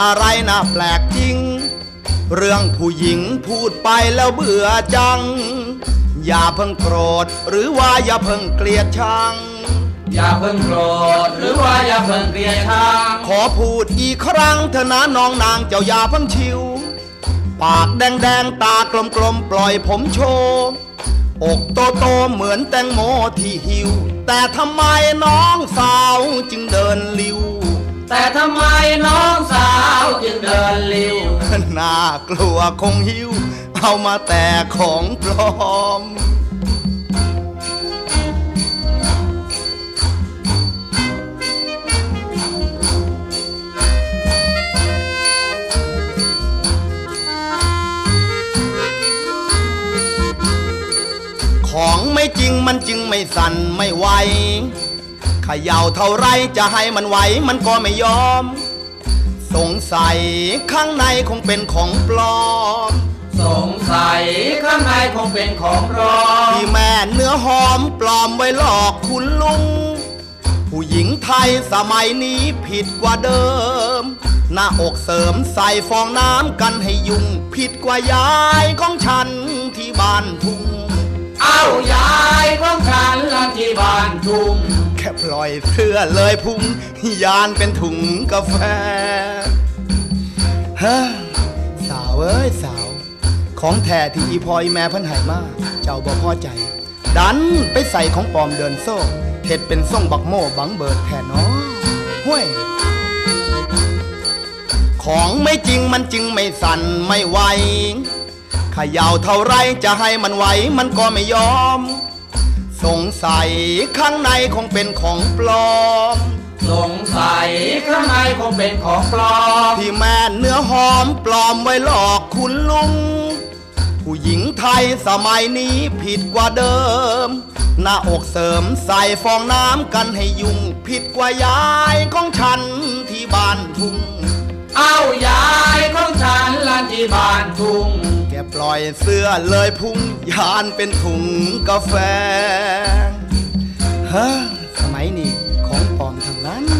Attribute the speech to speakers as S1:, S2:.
S1: อะไรน่าแปลกจริง เรื่องผู้หญิงพูดไปแล้วเบื่อจัง อย่าเพิ่งโกรธหรือว่าอย่าเพิ่งเกลียดชัง
S2: อย่าเพิ่งโกรธหรือว่าอย่าเพิ่งเกลียดชัง
S1: ขอพูดอีกครั้งเถอะนะน้องนางเจ้าอย่าเพิ่งชิว ปากแดงๆตากลมๆปล่อยผมโชว์อกโตโตๆเหมือนแตงโมที่หิว แต่ทำไมน้องสาวจึงเดินลิว
S2: แต่ทำไมน้องสาวจึงเดินลิ้ว
S1: น่ากลัวคงหิว เอามาแต่ของปลอม ของไม่จริงมันจึงไม่สั่นไม่ไหวขย่าเท่าไรจะให้มันไหวมันก็ไม่ยอม สงสัยข้างในคงเป็นของปลอม
S2: สงสัยข้างในคงเป็นของปลอม
S1: ที่แม่เนื้อหอมปลอมไว้หลอกคุณลุง ผู้หญิงไทยสมัยนี้ผิดกว่าเดิม หน้าอกเสริมใส่ฟองน้ำกันให้ยุ่ง ผิดกว่ายายของฉันที่บ้านทุ่ง
S2: เอายายของฉันละที่บ้านทุ่ง
S1: แค่ปล่อยเสื้อเลยพุ่งยานเป็นถุงกาแฟเฮ้สาวเอ้ยสาว ของแท้ที่อีพอยแม่พันหายมาเจ้าบ่พอใจ ดันไปใส่ของปลอมเดินโซ่เห็ดเป็นส่งบักโม่บังเบิดแท่น้อห้วย ของไม่จริงมันจึงไม่สั่นไม่ไหวขย่าเท่าไรจะให้มันไหวมันก็ไม่ยอม สงสัยข้างในคงเป็นของปลอม
S2: สงสัยข้างในคงเป็นของปลอม
S1: ที่แม่เนื้อหอมปลอมไว้หลอกคุณลุง ผู้หญิงไทยสมัยนี้ผิดกว่าเดิม หน้าอกเสริมใส่ฟองน้ำกันให้ยุ่ง ผิดกว่ายายของฉันที่บ้านทุ่ง
S2: เอายายของฉันละที่บ้านทุ่ง
S1: แกปล่อยเสื้อเลยพุ่งยานเป็นถุงกาแฟเฮ้อสมัยนี้ on the land.